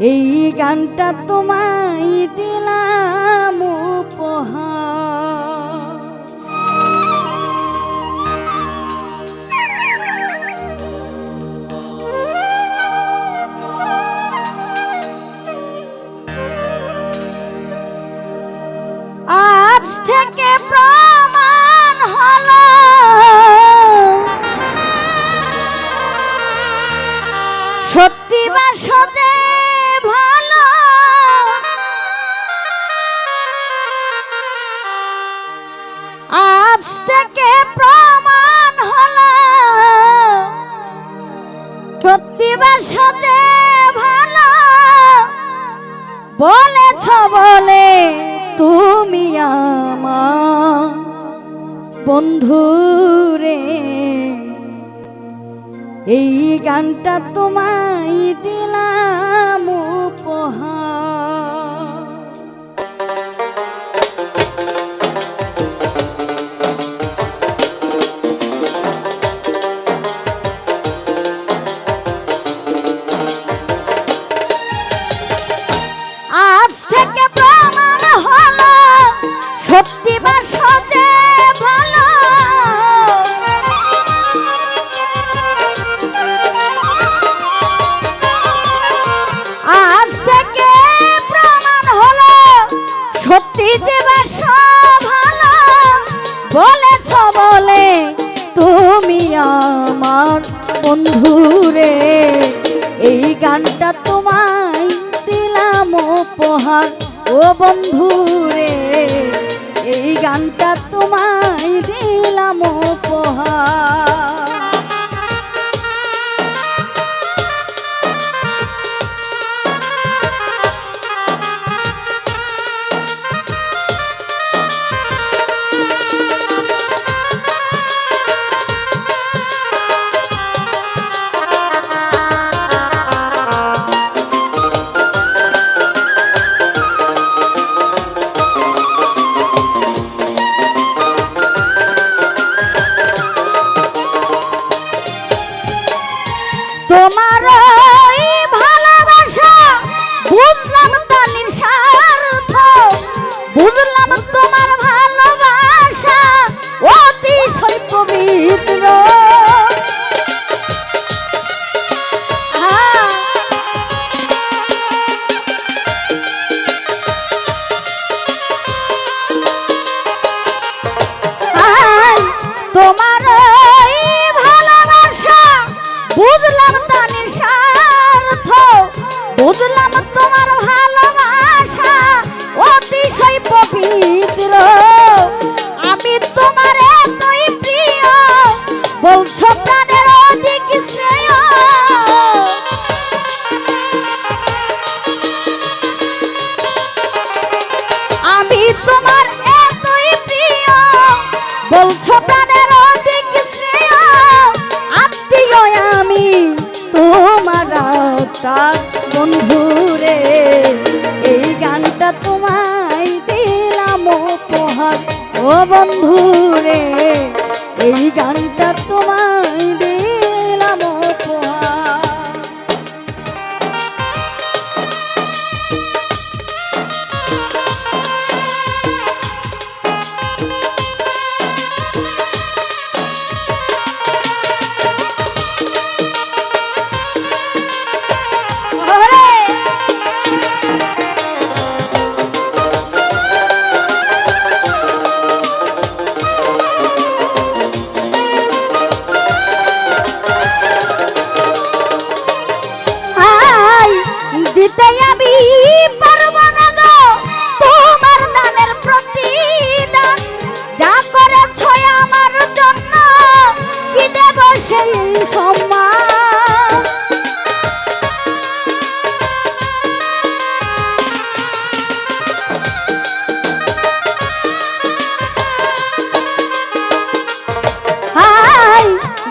এই গানটা তোমায় দিলাম উপহার। আজ থেকে প্রমাণ হলো। সত্যি বা সজে ভালো। আজ থেকে প্রমাণ হলো বা সজে ভালো। বলেছ বলে তুমি আমার বন্ধু রে। এই গানটা তোমায় দিলাম। বন্ধুরে এই গানটা তোমায় দিলাম উপহার। ও বন্ধুরে এই গানটা তোমায় দিলাম উপহার। তোমার তার বন্ধুরে এই গানটা তোমায় দিলাম উপহার। ও বন্ধুরে এই গানটা তোমায়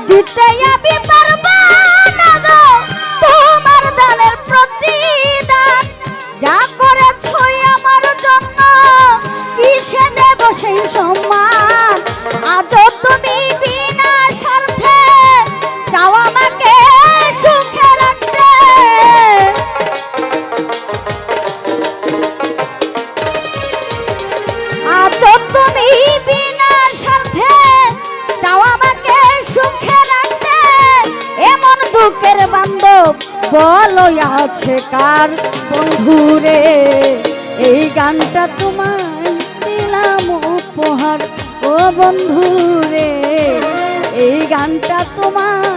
দিতে আমি পারব ভালো আছে কার বন্ধুরে? এই গানটা তোমায় দিলাম উপহার ও বন্ধুরে। এই গানটা তোমায়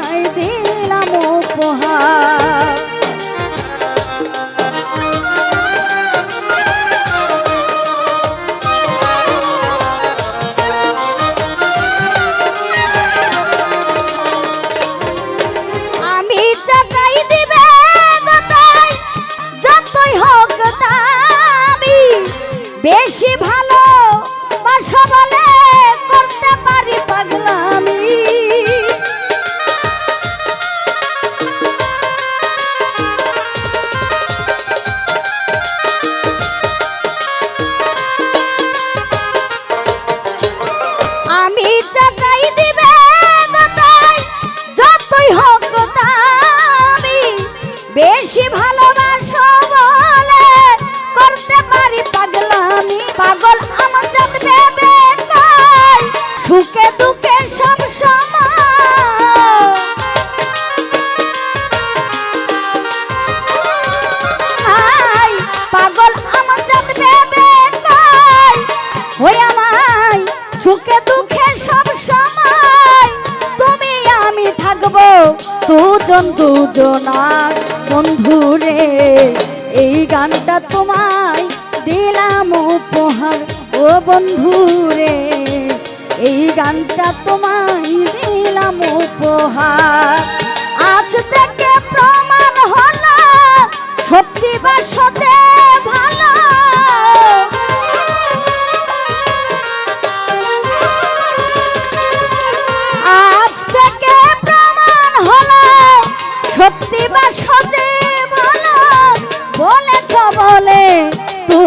সুখে দুঃখে সব সময় তুমি আমি থাকব। দুজন দুজনার বন্ধুরে এই গানটা তোমায় দিলাম উপহার, ও বন্ধুরে এই গানটা তোমায় দিলাম উপহার। আজ থেকে প্রমাণ হলো, সত্যি বা সতে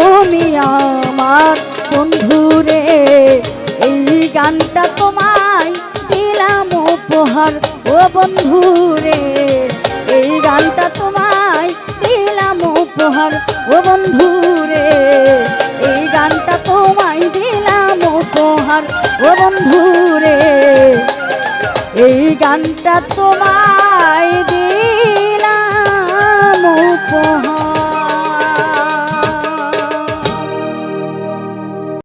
তুমি আমার বন্ধুরে এই গানটা তোমায় দিলাম উপহার, ও বন্ধুরে এই গানটা তোমায় দিলাম উপহার, ও বন্ধুরে এই গানটা তোমায় দিলাম উপহার, ও বন্ধুরে এই গানটা তোমায় দিলাম